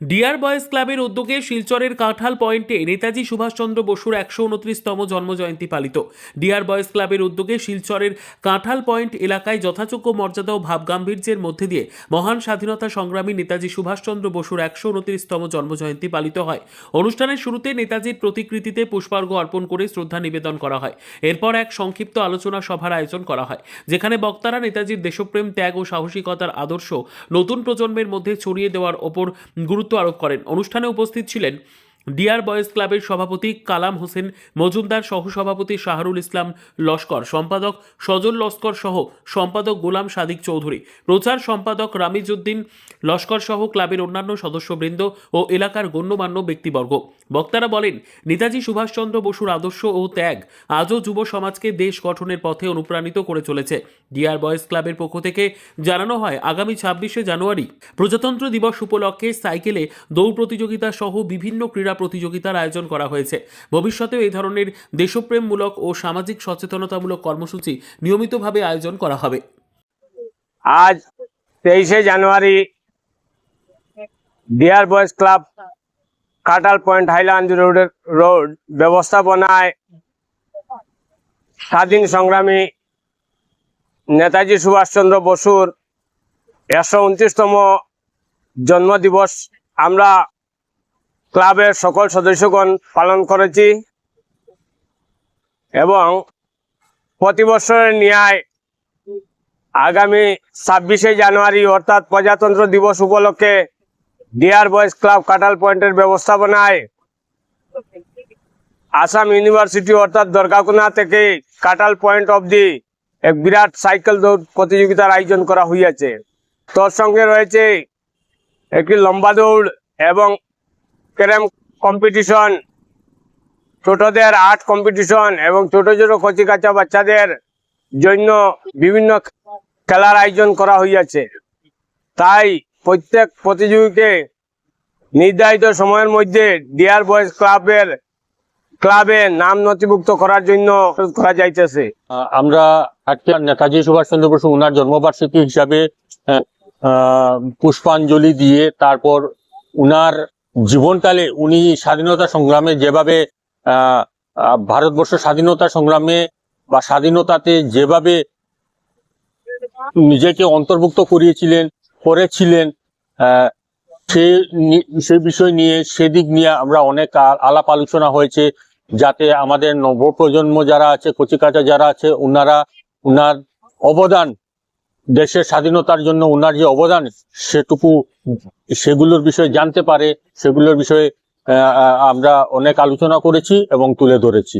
Deer boys ক্লাবের উদ্যোগে শিলচরের কাঁঠাল পয়েন্টে নেতাজি সুভাষচন্দ্র বসুর একশো উনত্রিশতম জন্মজয়ন্তী পালিত। ডিয়ার বয়েজ ক্লাবের উদ্যোগে শিলচরের কাঁঠাল পয়েন্ট এলাকায় যথাযোগ্য মর্যাদা ও ভাবগাম্ভীর্যের মধ্যে দিয়ে মহান স্বাধীনতা সংগ্রামী নেতাজি সুভাষচন্দ্র বসুর একশো উনত্রিশতম জন্মজয়ন্তী পালিত হয়। অনুষ্ঠানের শুরুতে নেতাজির প্রতিকৃতিতে পুষ্পার্ঘ অর্পণ করে শ্রদ্ধা নিবেদন করা হয়। এরপর এক সংক্ষিপ্ত আলোচনা সভার আয়োজন করা হয়, যেখানে বক্তারা নেতাজির দেশপ্রেম ত্যাগ ও সাহসিকতার আদর্শ নতুন প্রজন্মের মধ্যে ছড়িয়ে দেওয়ার ওপর গুরুত্ব আরোপ করেন। অনুষ্ঠানে উপস্থিত ছিলেন ডিয়ার বয়েজ ক্লাবের সভাপতি কালাম হোসেন মজুমদার সহসভাপতি শাহরুল ইসলাম লস্কর, সম্পাদক সজল লস্কর সহ সম্পাদক গোলাম সাদিক চৌধুরী, প্রচার সম্পাদক রামিজউদ্দিন লস্কর সহ ক্লাবের অন্যান্য সদস্যবৃন্দ ও এলাকার গণ্যমান্য ব্যক্তিবর্গ। বক্তারা বলেন, নেতাজি সুভাষচন্দ্র বসুর আদর্শ ও ত্যাগ আজও যুব সমাজকে দেশ গঠনের পথে অনুপ্রাণিত করে চলেছে। ডিয়ার বয়েজ ক্লাবের পক্ষ থেকে জানানো হয়, আগামী ছাব্বিশে জানুয়ারি প্রজাতন্ত্র দিবস উপলক্ষে সাইকেলে দৌড় প্রতিযোগিতা সহ বিভিন্ন ক্রীড়া প্রতিযোগিতার আয়োজন করা হয়েছে। ভবিষ্যতেও এই ধরনের দেশপ্রেমমূলক ও সামাজিক সচেতনতামূলক কর্মসূচি নিয়মিতভাবে আয়োজন করা হবে। আজ তেইশে জানুয়ারি ডিয়ার বয়েজ ক্লাব কাটাল পয়েন্ট হাইল্যান্ড রোডের রোড ব্যবস্থাপনায় স্বাধীন সংগ্রামী নেতাজি সুভাষচন্দ্র বসুর একশো উনত্রিশতম জন্মদিবস আমরা ক্লাবের সকল সদস্যগণ পালন করেছি এবং প্রতি বছরের ন্যায় আগামী ছাব্বিশে জানুয়ারি অর্থাৎ প্রজাতন্ত্র দিবস উপলক্ষে ডিয়ার বয়েজ ক্লাব কাটাল পয়েন্টের ব্যবস্থাপনায় আসাম ইউনিভার্সিটি অর্থাৎ দরগাকুনা থেকে কাটাল পয়েন্ট অবধি এক বিরাট সাইকেল দৌড় প্রতিযোগিতার আয়োজন করা হইয়াছে। তোর সঙ্গে রয়েছে একটি লম্বা দৌড় এবং ক্যারাম কম্পিটিশন। ছোটদের আর্ট কম্পিটিশন এবং ছোট ছোট কচি কাঁচা বাচ্চাদের জন্য বিভিন্ন খেলার আয়োজন করা হইয়াছে। তাই প্রত্যেক প্রতিযোগীকে নির্ধারিত সময়ের মধ্যে ডিয়ার বয়েজ ক্লাবের ক্লাবে নাম নথিভুক্ত করার জন্য করা যাইতেছে। আমরা আজকে নেতাজি সুভাষচন্দ্র বসু ওনার জন্মবার্ষিকী হিসাবে পুষ্পাঞ্জলি দিয়ে তারপর উনার জীবনকালে উনি স্বাধীনতা সংগ্রামে যেভাবে ভারতবর্ষ স্বাধীনতা সংগ্রামে বা স্বাধীনতাতে যেভাবে নিজেকে অন্তর্ভুক্ত করিয়েছিলেন, করেছিলেন সে সে বিষয় নিয়ে সেদিক নিয়ে আমরা অনেক আলাপ আলোচনা হয়েছে যাতে আমাদের নবপ্রজন্ম যারা আছে, কচিকাচা যারা আছে ওনারা উনার অবদান দেশের স্বাধীনতার জন্য ওনার যে অবদান, সেটুকু সেগুলোর বিষয়ে জানতে পারে, সেগুলোর বিষয়ে আমরা অনেক আলোচনা করেছি এবং তুলে ধরেছি।